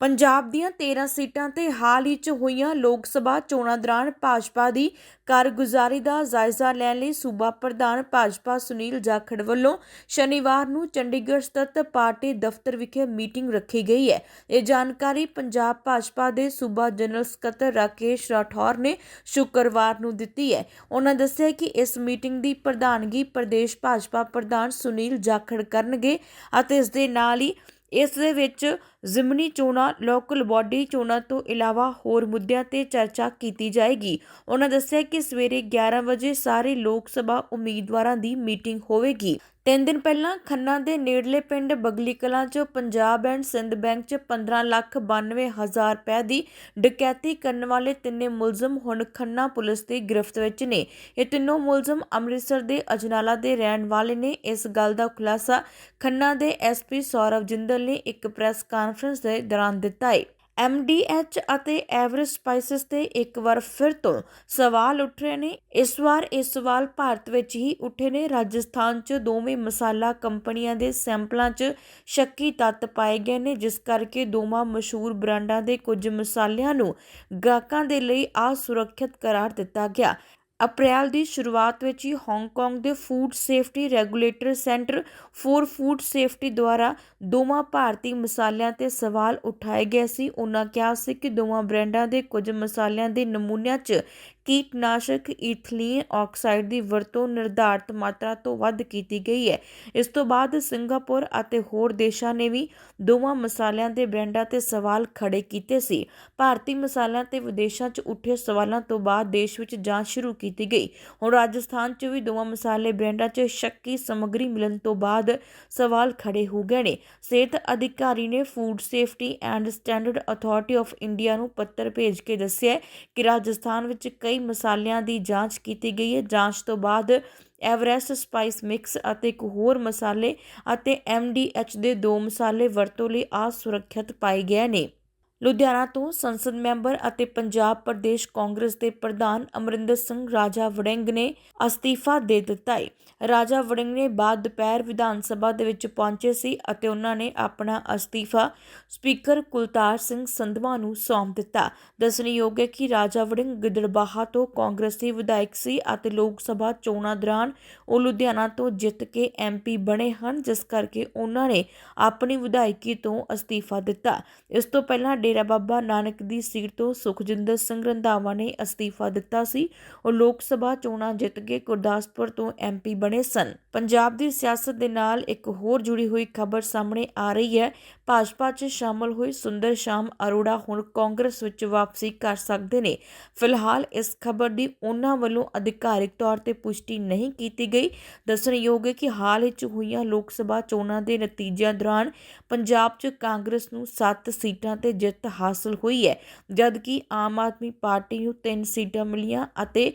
ਪੰਜਾਬ ਦੀਆਂ 13 ਸੀਟਾਂ ਤੇ ਹਾਲ ਹੀ 'ਚ ਹੋਈਆਂ ਲੋਕ ਸਭਾ ਚੋਣਾਂ ਦੌਰਾਨ ਭਾਜਪਾ ਦੀ ਕਾਰਗੁਜ਼ਾਰੀ ਦਾ ਜਾਇਜ਼ਾ ਲੈਣ ਲਈ ਸੂਬਾ ਪ੍ਰਧਾਨ ਭਾਜਪਾ ਸੁਨੀਲ ਜਾਖੜ ਵੱਲੋਂ ਸ਼ਨੀਵਾਰ ਨੂੰ ਚੰਡੀਗੜ੍ਹ ਸਥਿਤ ਪਾਰਟੀ ਦਫ਼ਤਰ ਵਿਖੇ ਮੀਟਿੰਗ ਰੱਖੀ ਗਈ ਹੈ। ਇਹ ਜਾਣਕਾਰੀ ਪੰਜਾਬ ਭਾਜਪਾ ਦੇ ਸੂਬਾ ਜਨਰਲ ਸਕੱਤਰ ਰਾਕੇਸ਼ ਰਾਠੌਰ ਨੇ ਸ਼ੁੱਕਰਵਾਰ ਨੂੰ ਦਿੱਤੀ ਹੈ। ਉਹਨਾਂ ਦੱਸਿਆ ਕਿ ਇਸ ਮੀਟਿੰਗ ਦੀ ਪ੍ਰਧਾਨਗੀ ਪ੍ਰਦੇਸ਼ ਭਾਜਪਾ ਪ੍ਰਧਾਨ ਸੁਨੀਲ ਜਾਖੜ ਕਰਨਗੇ ਅਤੇ ਇਸ ਦੇ ਨਾਲ ਹੀ ਇਸ ਦੇ ਵਿੱਚ ਜ਼ਿਮਨੀ ਚੋਣਾਂ, ਲੋਕਲ ਬਾਡੀ ਚੋਣਾਂ ਤੋਂ ਇਲਾਵਾ ਹੋਰ ਮੁੱਦਿਆਂ ਤੇ ਚਰਚਾ ਕੀਤੀ ਜਾਏਗੀ। ਉਹਨਾਂ ਦੱਸਿਆ ਕਿ ਸਵੇਰੇ 11 ਵਜੇ ਸਾਰੇ ਲੋਕ ਸਭਾ ਉਮੀਦਵਾਰਾਂ ਦੀ ਮੀਟਿੰਗ ਹੋਵੇਗੀ। ਤਿੰਨ ਦਿਨ ਪਹਿਲਾਂ ਖੰਨਾ ਦੇ ਨੇੜਲੇ ਪਿੰਡ ਬਗਲੀ ਕਲਾਂ 'ਚ ਪੰਜਾਬ ਐਂਡ ਸਿੰਧ ਬੈਂਕ 'ਚ 15 ਲੱਖ 92 ਹਜ਼ਾਰ ਰੁਪਏ ਦੀ ਡਕੈਤੀ ਕਰਨ ਵਾਲੇ ਤਿੰਨੇ ਮੁਲਜ਼ਮ ਹੁਣ ਖੰਨਾ ਪੁਲਿਸ ਦੀ ਗ੍ਰਿਫਤ ਵਿੱਚ ਨੇ। ਇਹ ਤਿੰਨੋਂ ਮੁਲਜ਼ਮ ਅੰਮ੍ਰਿਤਸਰ ਦੇ ਅਜਨਾਲਾ ਦੇ ਰਹਿਣ ਵਾਲੇ ਨੇ। ਇਸ ਗੱਲ ਦਾ ਖੁਲਾਸਾ ਖੰਨਾ ਦੇ ਐਸਪੀ ਸੌਰਵ ਜਿੰਦਲ ਨੇ ਇੱਕ ਪ੍ਰੈਸ ਕਾਨਫਰੰਸ ਦੇ ਦੌਰਾਨ ਦਿੱਤਾ ਹੈ MDH ਅਤੇ ਐਵਰੇਸਟ ਸਪਾਈਸਸ ਤੇ ਇੱਕ ਵਾਰ ਫਿਰ ਤੋਂ ਸਵਾਲ ਉੱਠ ਰਹੇ ਨੇ। ਇਸ ਵਾਰ ਇਹ ਸਵਾਲ ਭਾਰਤ ਵਿੱਚ ਹੀ ਉੱਠੇ ਨੇ। ਰਾਜਸਥਾਨ 'ਚ ਦੋਵੇਂ ਮਸਾਲਾ ਕੰਪਨੀਆਂ ਦੇ ਸੈਂਪਲਾਂ 'ਚ ਸ਼ੱਕੀ ਤੱਤ ਪਾਏ ਗਏ ਨੇ, ਜਿਸ ਕਰਕੇ ਦੋਵਾਂ ਮਸ਼ਹੂਰ ਬ੍ਰਾਂਡਾਂ ਦੇ ਕੁਝ ਮਸਾਲਿਆਂ ਨੂੰ ਗਾਹਕਾਂ ਦੇ ਲਈ ਅਸੁਰੱਖਿਅਤ ਕਰਾਰ ਦਿੱਤਾ ਗਿਆ। ਅਪ੍ਰੈਲ ਦੀ ਸ਼ੁਰੂਆਤ ਵਿੱਚ ਹੀ ਹਾਂਗਕਾਂਗ ਦੇ food safety regulator centre for food safety ਦੁਆਰਾ ਦੋਵਾਂ ਭਾਰਤੀ ਮਸਾਲਿਆਂ ਤੇ ਸਵਾਲ ਉਠਾਏ ਗਏ ਸੀ। ਉਹਨਾਂ ਕਿਹਾ ਸੀ ਕਿ ਦੋਵਾਂ ਬ੍ਰਾਂਡਾਂ ਦੇ ਕੁਝ ਮਸਾਲਿਆਂ ਦੇ ਨਮੂਨਿਆਂ 'ਚ ਕੀਟਨਾਸ਼ਕ ਇਥਲੀਨ ਆਕਸਾਈਡ ਦੀ ਵਰਤੋਂ ਨਿਰਧਾਰਤ ਮਾਤਰਾ ਤੋਂ ਵੱਧ ਕੀਤੀ ਗਈ ਹੈ। ਇਸ ਤੋਂ ਬਾਅਦ ਸਿੰਗਾਪੁਰ ਅਤੇ ਹੋਰ ਦੇਸ਼ਾਂ ਨੇ ਵੀ ਦੋਵਾਂ ਮਸਾਲਿਆਂ ਦੇ ਬ੍ਰਾਂਡਾਂ ਤੇ ਸਵਾਲ ਖੜੇ ਕੀਤੇ ਸੀ। ਭਾਰਤੀ ਮਸਾਲਿਆਂ ਤੇ ਵਿਦੇਸ਼ਾਂ 'ਚ ਉੱਠੇ ਸਵਾਲਾਂ ਤੋਂ ਬਾਅਦ ਦੇਸ਼ ਵਿੱਚ ਜਾਂਚ ਸ਼ੁਰੂ ਕੀਤੀ ਗਈ। ਹੁਣ ਰਾਜਸਥਾਨ 'ਚ ਵੀ ਦੋਵਾਂ ਮਸਾਲੇ ਬ੍ਰਾਂਡਾਂ 'ਚ ਸ਼ੱਕੀ ਸਮੱਗਰੀ ਮਿਲਣ ਤੋਂ ਬਾਅਦ ਸਵਾਲ ਖੜੇ ਹੋ ਗਏ ਨੇ। ਸਿਹਤ ਅਧਿਕਾਰੀ ਨੇ food safety and standard authority of India ਨੂੰ ਪੱਤਰ ਭੇਜ ਕੇ ਦੱਸਿਆ ਕਿ ਰਾਜਸਥਾਨ ਵਿੱਚ ਕਈ ਮਸਾਲਿਆਂ ਦੀ ਜਾਂਚ ਕੀਤੀ ਗਈ ਹੈ। ਜਾਂਚ ਤੋਂ ਬਾਅਦ ਐਵਰੈਸਟ ਸਪਾਈਸ ਮਿਕਸ ਅਤੇ ਇੱਕ ਹੋਰ ਮਸਾਲੇ ਅਤੇ ਐਮ ਡੀ ਐਮਡੀਐਚ ਦੇ ਦੋ ਮਸਾਲੇ ਵਰਤੋਂ ਲਈ ਅਸੁਰੱਖਿਅਤ ਪਾਏ ਗਏ ਨੇ। ਲੁਧਿਆਣਾ ਤੋਂ ਸੰਸਦ ਮੈਂਬਰ ਅਤੇ ਪੰਜਾਬ ਪ੍ਰਦੇਸ਼ ਕਾਂਗਰਸ ਦੇ ਪ੍ਰਧਾਨ ਅਮਰਿੰਦਰ ਸਿੰਘ, ਰਾਜਾ ਵੜਿੰਗ ਨੇ ਅਸਤੀਫਾ ਦੇ ਦਿੱਤਾ ਹੈ ਰਾਜਾ ਵੜਿੰਗ ਨੇ ਬਾਅਦ ਦੁਪਹਿਰ ਵਿਧਾਨ ਸਭਾ ਦੇ ਵਿੱਚ ਪਹੁੰਚੇ ਸੀ ਅਤੇ ਉਹਨਾਂ ਨੇ ਆਪਣਾ ਅਸਤੀਫਾ ਸਪੀਕਰ ਕੁਲਤਾਰ ਸਿੰਘ ਸੰਧਵਾ ਨੂੰ ਸੌਂਪ ਦਿੱਤਾ। ਦੱਸਣਯੋਗ ਹੈ ਕਿ ਰਾਜਾ ਵੜਿੰਗ ਗਿੱਦੜਬਾਹਾ ਤੋਂ ਕਾਂਗਰਸੀ ਵਿਧਾਇਕ ਸੀ ਅਤੇ ਲੋਕ ਸਭਾ ਚੋਣਾਂ ਦੌਰਾਨ ਉਹ ਲੁਧਿਆਣਾ ਤੋਂ ਜਿੱਤ ਕੇ ਐਮਪੀ ਬਣੇ ਹਨ, ਜਿਸ ਕਰਕੇ ਉਹਨਾਂ ਨੇ ਆਪਣੀ ਵਿਧਾਇਕੀ ਤੋਂ ਅਸਤੀਫਾ ਦਿੱਤਾ। ਇਸ ਤੋਂ ਪਹਿਲਾਂ ਡੇਰਾ ਬਾਬਾ ਨਾਨਕ ਦੀ ਸੀਟ ਤੋਂ ਸੁਖਜਿੰਦਰ ਸਿੰਘ ਰੰਧਾਵਾ ਨੇ ਅਸਤੀਫਾ ਦਿੱਤਾ ਸੀ। ਉਹ ਲੋਕ ਸਭਾ ਚੋਣਾਂ ਜਿੱਤ ਕੇ ਗੁਰਦਾਸਪੁਰ ਤੋਂ ਐਮਪੀ ਬਣੇ ਸਨ। ਪੰਜਾਬ ਦੀ ਸਿਆਸਤ ਦੇ ਨਾਲ ਇੱਕ ਹੋਰ ਜੁੜੀ ਹੋਈ ਖਬਰ ਸਾਹਮਣੇ ਆ ਰਹੀ ਹੈ। ਭਾਜਪਾ 'ਚ ਸ਼ਾਮਲ ਹੋਏ ਸੁੰਦਰ ਸ਼ਾਮ ਅਰੋੜਾ ਹੁਣ ਕਾਂਗਰਸ ਵਿੱਚ ਵਾਪਸੀ ਕਰ ਸਕਦੇ ਨੇ। ਫਿਲਹਾਲ ਇਸ ਖਬਰ ਦੀ ਉਹਨਾਂ ਵੱਲੋਂ ਅਧਿਕਾਰਿਕ ਤੌਰ ਤੇ ਪੁਸ਼ਟੀ ਨਹੀਂ ਕੀਤੀ ਗਈ। ਦੱਸਣਯੋਗ ਹੈ ਕਿ ਹਾਲ ਹੀ ਹੋਈਆਂ ਲੋਕ ਸਭਾ ਚੋਣਾਂ ਦੇ ਨਤੀਜਿਆਂ ਦੌਰਾਨ ਪੰਜਾਬ 'ਚ ਕਾਂਗਰਸ ਨੂੰ 7 ਸੀਟਾਂ ਤੇ ਜਿੱਤ ਹਾਸਲ ਹੋਈ ਹੈ। ਜਦਕਿ ਆਮ ਆਦਮੀ ਪਾਰਟੀ ਨੂੰ ਤਿੰਨ ਸੀਟਾਂ ਮਿਲੀਆਂ ਅਤੇ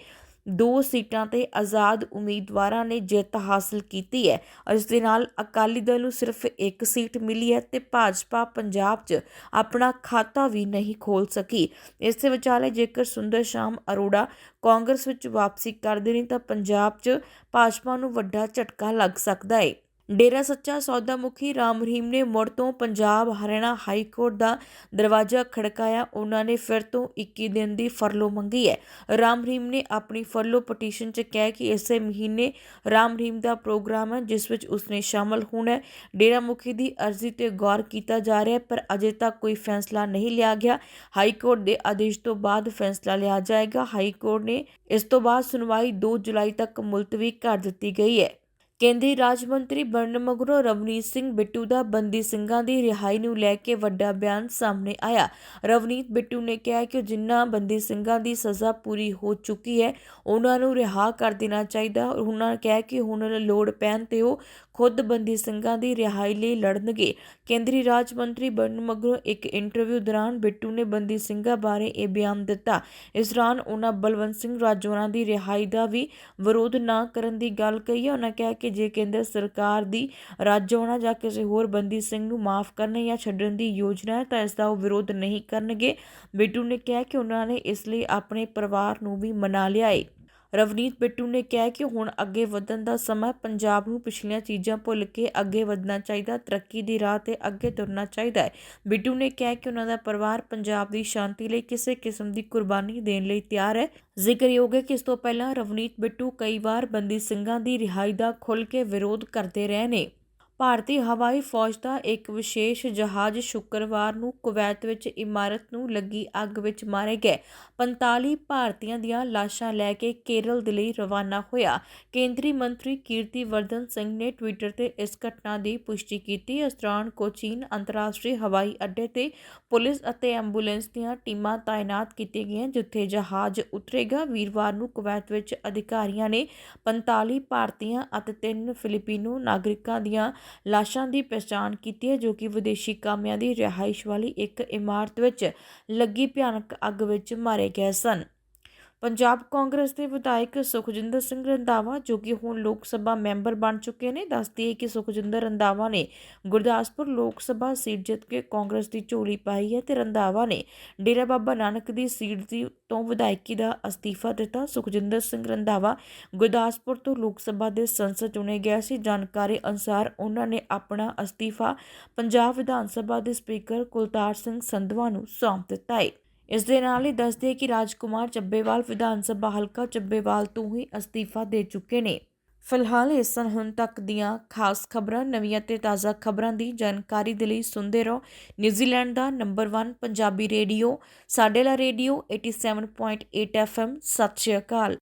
ਦੋ ਸੀਟਾਂ ਤੇ ਆਜ਼ਾਦ ਉਮੀਦਵਾਰਾਂ ਨੇ ਜਿੱਤ ਹਾਸਲ ਕੀਤੀ ਹੈ ਇਸ ਦੇ ਨਾਲ ਅਕਾਲੀ ਦਲ ਨੂੰ ਸਿਰਫ ਇੱਕ ਸੀਟ ਮਿਲੀ ਹੈ ਤੇ ਭਾਜਪਾ ਪੰਜਾਬ 'ਚ ਆਪਣਾ ਖਾਤਾ ਵੀ ਨਹੀਂ ਖੋਲ ਸਕੀ। ਇਸ ਦੇ ਵਿਚਾਲੇ ਜੇਕਰ ਸੁੰਦਰ ਸ਼ਾਮ ਅਰੋੜਾ ਕਾਂਗਰਸ ਵਿੱਚ ਵਾਪਸੀ ਕਰਦੇ ਨੇ ਤਾਂ ਪੰਜਾਬ 'ਚ ਭਾਜਪਾ ਨੂੰ ਵੱਡਾ ਝਟਕਾ ਲੱਗ ਸਕਦਾ ਹੈ ਡੇਰਾ ਸੱਚਾ ਸੌਦਾ ਮੁਖੀ ਰਾਮ ਰਹੀਮ ਨੇ ਮੁੜ ਤੋਂ ਪੰਜਾਬ ਹਰਿਆਣਾ ਹਾਈ ਕੋਰਟ ਦਾ ਦਰਵਾਜ਼ਾ ਖੜਕਾਇਆ। ਉਹਨਾਂ ਨੇ ਫਿਰ ਤੋਂ 21 ਦਿਨ ਦੀ ਫਰਲੋ ਮੰਗੀ ਹੈ। ਰਾਮ ਰਹੀਮ ਨੇ ਆਪਣੀ ਫਰਲੋ ਪਟੀਸ਼ਨ 'ਚ ਕਿਹਾ ਕਿ ਇਸੇ ਮਹੀਨੇ ਰਾਮ ਰਹੀਮ ਦਾ ਪ੍ਰੋਗਰਾਮ ਹੈ, ਜਿਸ ਵਿੱਚ ਉਸਨੇ ਸ਼ਾਮਲ ਹੋਣਾ ਹੈ। ਡੇਰਾ ਮੁਖੀ ਦੀ ਅਰਜ਼ੀ ਤੇ ਗੌਰ ਕੀਤਾ ਜਾ ਰਿਹਾ ਹੈ, ਪਰ ਅਜੇ ਤੱਕ ਕੋਈ ਫੈਸਲਾ ਨਹੀਂ ਲਿਆ ਗਿਆ। ਹਾਈ ਕੋਰਟ ਦੇ ਆਦੇਸ਼ ਤੋਂ ਬਾਅਦ ਫੈਸਲਾ ਲਿਆ ਜਾਏਗਾ। ਹਾਈ ਕੋਰਟ ਨੇ ਇਸ ਤੋਂ ਬਾਅਦ ਸੁਣਵਾਈ 2 ਜੁਲਾਈ ਤੱਕ ਮੁਲਤਵੀ ਕਰ ਦਿੱਤੀ ਗਈ ਹੈ। ਕੇਂਦਰੀ ਰਾਜ ਮੰਤਰੀ ਬਣਨ ਮਗਰੋਂ ਰਵਨੀਤ ਸਿੰਘ ਬਿੱਟੂ ਦਾ ਬੰਦੀ ਸਿੰਘਾਂ ਦੀ ਰਿਹਾਈ ਨੂੰ ਲੈ ਕੇ ਵੱਡਾ ਬਿਆਨ ਸਾਹਮਣੇ ਆਇਆ। ਰਵਨੀਤ ਬਿੱਟੂ ਨੇ ਕਿਹਾ ਕਿ ਜਿਨ੍ਹਾਂ ਬੰਦੀ ਸਿੰਘਾਂ ਦੀ ਸਜ਼ਾ ਪੂਰੀ ਹੋ ਚੁੱਕੀ ਹੈ, ਉਹਨਾਂ ਨੂੰ ਰਿਹਾ ਕਰ ਦੇਣਾ ਚਾਹੀਦਾ। ਉਹਨਾਂ ਕਿਹਾ ਕਿ ਹੁਣ ਲੋੜ ਪੈਣ ਤੇ ਉਹ ਖੁਦ ਬੰਦੀ ਸਿੰਘਾਂ ਦੀ ਰਿਹਾਈ ਲਈ ਲੜਨਗੇ। ਕੇਂਦਰੀ ਰਾਜ ਮੰਤਰੀ ਬਣਨ ਮਗਰੋਂ ਇੱਕ ਇੰਟਰਵਿਊ ਦੌਰਾਨ ਬਿੱਟੂ ਨੇ ਬੰਦੀ ਸਿੰਘਾਂ ਬਾਰੇ ਇਹ ਬਿਆਨ ਦਿੱਤਾ। ਇਸ ਦੌਰਾਨ ਉਹਨਾਂ ਬਲਵੰਤ ਸਿੰਘ ਰਾਜੋਰਾ ਦੀ ਰਿਹਾਈ ਦਾ ਵੀ ਵਿਰੋਧ ਨਾ ਕਰਨ ਦੀ ਗੱਲ ਕਹੀ। ਹੈ ਉਹਨਾਂ ਕਿਹਾ ਕਿ ਜੇ ਕੇਂਦਰ ਸਰਕਾਰ ਦੀ ਰਾਜੋਰਾ ਜਾਂ ਕਿਸੇ ਹੋਰ ਬੰਦੀ ਸਿੰਘ ਨੂੰ ਮਾਫ ਕਰਨ ਜਾਂ ਛੱਡਣ ਦੀ ਯੋਜਨਾ ਹੈ, ਤਾਂ ਇਸ ਦਾ ਉਹ ਵਿਰੋਧ ਨਹੀਂ ਕਰਨਗੇ। ਬਿੱਟੂ ਨੇ ਕਿਹਾ ਕਿ ਉਹਨਾਂ ਨੇ ਇਸ ਲਈ ਆਪਣੇ ਪਰਿਵਾਰ ਨੂੰ ਵੀ ਮਨਾ ਲਿਆ ਹੈ ਰਵਨੀਤ ਬਿੱਟੂ ਨੇ ਕਿਹਾ ਕਿ ਹੁਣ ਅੱਗੇ ਵਧਣ ਦਾ ਸਮਾਂ ਪੰਜਾਬ ਨੂੰ ਪਿਛਲੀਆਂ ਚੀਜ਼ਾਂ ਭੁੱਲ ਕੇ ਅੱਗੇ ਵਧਣਾ ਚਾਹੀਦਾ, ਤਰੱਕੀ ਦੀ ਰਾਹ ਤੇ ਅੱਗੇ ਤੁਰਨਾ ਚਾਹੀਦਾ ਹੈ। ਬਿੱਟੂ ਨੇ ਕਿਹਾ ਕਿ ਉਹਨਾਂ ਦਾ ਪਰਿਵਾਰ ਪੰਜਾਬ ਦੀ ਸ਼ਾਂਤੀ ਲਈ ਕਿਸੇ ਕਿਸਮ ਦੀ ਕੁਰਬਾਨੀ ਦੇਣ ਲਈ ਤਿਆਰ ਹੈ। ਜ਼ਿਕਰਯੋਗ ਹੈ ਕਿ ਇਸ ਤੋਂ ਪਹਿਲਾਂ ਰਵਨੀਤ ਬਿੱਟੂ ਕਈ ਵਾਰ ਬੰਦੀ ਸਿੰਘਾਂ ਦੀ ਰਿਹਾਈ ਦਾ ਖੁੱਲ੍ਹ ਕੇ ਵਿਰੋਧ ਕਰਦੇ ਰਹੇ ਨੇ। ਭਾਰਤੀ ਹਵਾਈ ਫੌਜ ਦਾ ਇੱਕ ਵਿਸ਼ੇਸ਼ ਜਹਾਜ਼ ਸ਼ੁੱਕਰਵਾਰ ਨੂੰ ਕੁਵੈਤ ਵਿੱਚ ਇਮਾਰਤ ਨੂੰ ਲੱਗੀ ਅੱਗ ਵਿੱਚ ਮਾਰੇ ਗਏ। 45 ਭਾਰਤੀਆਂ ਦੀਆਂ ਲਾਸ਼ਾਂ ਲੈ ਕੇ ਕੇਰਲ ਦੇ ਲਈ ਰਵਾਨਾ ਹੋਇਆ। ਕੇਂਦਰੀ ਮੰਤਰੀ ਕੀਰਤੀ ਵਰਧਨ ਸਿੰਘ ਨੇ ਟਵਿੱਟਰ ਤੇ ਇਸ ਘਟਨਾ ਦੀ ਪੁਸ਼ਟੀ ਕੀਤੀ। ਇਸ ਦੌਰਾਨ ਕੋਚੀਨ ਅੰਤਰਰਾਸ਼ਟਰੀ ਹਵਾਈ ਅੱਡੇ ਤੇ ਪੁਲਿਸ ਅਤੇ ਐਂਬੂਲੈਂਸ ਦੀਆਂ ਟੀਮਾਂ ਤਾਇਨਾਤ ਕੀਤੀਆਂ ਗਈਆਂ, ਜਿੱਥੇ ਜਹਾਜ਼ ਉਤਰੇਗਾ। ਵੀਰਵਾਰ ਨੂੰ ਕੁਵੈਤ ਵਿੱਚ ਅਧਿਕਾਰੀਆਂ ਨੇ 45 ਭਾਰਤੀਆਂ ਅਤੇ ਤਿੰਨ ਫਿਲੀਪੀਨੋ ਨਾਗਰਿਕਾਂ ਦੀਆਂ ਲਾਸ਼ਾਂ ਦੀ ਪਛਾਣ ਕੀਤੀ ਹੈ, ਜੋ ਕਿ ਵਿਦੇਸ਼ੀ ਕਾਮਿਆਂ ਦੀ ਰਿਹਾਇਸ਼ ਵਾਲੀ ਇੱਕ ਇਮਾਰਤ ਵਿੱਚ ਲੱਗੀ ਭਿਆਨਕ ਅੱਗ ਵਿੱਚ ਮਾਰੇ ਗਏ ਸਨ। ਪੰਜਾਬ ਕਾਂਗਰਸ ਦੇ ਵਿਧਾਇਕ ਸੁਖਜਿੰਦਰ ਸਿੰਘ ਰੰਧਾਵਾ, ਜੋ ਕਿ ਹੁਣ ਲੋਕ ਸਭਾ ਮੈਂਬਰ ਬਣ ਚੁੱਕੇ ਨੇ, ਦੱਸਦੀ ਹੈ ਕਿ ਸੁਖਜਿੰਦਰ ਰੰਧਾਵਾ ਨੇ ਗੁਰਦਾਸਪੁਰ ਲੋਕ ਸਭਾ ਸੀਟ ਜਿੱਤ ਕੇ ਕਾਂਗਰਸ ਦੀ ਝੋਲੀ ਪਾਈ ਹੈ ਤੇ ਰੰਧਾਵਾ ਨੇ ਡੇਰਾ ਬਾਬਾ ਨਾਨਕ ਦੀ ਸੀਟ ਦੀ ਤੋਂ ਵਿਧਾਇਕੀ ਦਾ ਅਸਤੀਫਾ ਦਿੱਤਾ। ਸੁਖਜਿੰਦਰ ਸਿੰਘ ਰੰਧਾਵਾ ਗੁਰਦਾਸਪੁਰ ਤੋਂ ਲੋਕ ਸਭਾ ਦੇ ਸੰਸਦ ਚੁਣੇ ਗਏ ਸੀ। ਜਾਣਕਾਰੀ ਅਨੁਸਾਰ ਉਹਨਾਂ ਨੇ ਆਪਣਾ ਅਸਤੀਫਾ ਪੰਜਾਬ ਵਿਧਾਨ ਸਭਾ ਦੇ ਸਪੀਕਰ ਕੁਲਤਾਰ ਸਿੰਘ ਸੰਧਵਾ ਨੂੰ ਸੌਂਪ ਦਿੱਤਾ ਹੈ ਇਸ ਦੇ ਨਾਲ ਹੀ ਦੱਸਦੇ ਕਿ ਰਾਜਕੁਮਾਰ ਚੱਬੇਵਾਲ ਵਿਧਾਨ ਸਭਾ ਹਲਕਾ ਚੱਬੇਵਾਲ ਤੋਂ ਹੀ ਅਸਤੀਫਾ ਦੇ ਚੁੱਕੇ ਨੇ। ਫਿਲਹਾਲ ਇਸ ਸਨ ਹੁਣ ਤੱਕ ਦੀਆਂ ਖਾਸ ਖਬਰਾਂ, ਨਵੀਆਂ ਤੇ ਤਾਜ਼ਾ ਖਬਰਾਂ ਦੀ ਜਾਣਕਾਰੀ ਦੇ ਲਈ ਸੁਣਦੇ ਰਹੋ। ਨਿਊਜ਼ੀਲੈਂਡ ਦਾ ਨੰਬਰ 1 ਪੰਜਾਬੀ ਰੇਡੀਓ, ਸਾਡੇ ਲਾ ਰੇਡੀਓ 87.8 FM ਸਤਿ ਸ਼੍ਰੀ ਅਕਾਲ।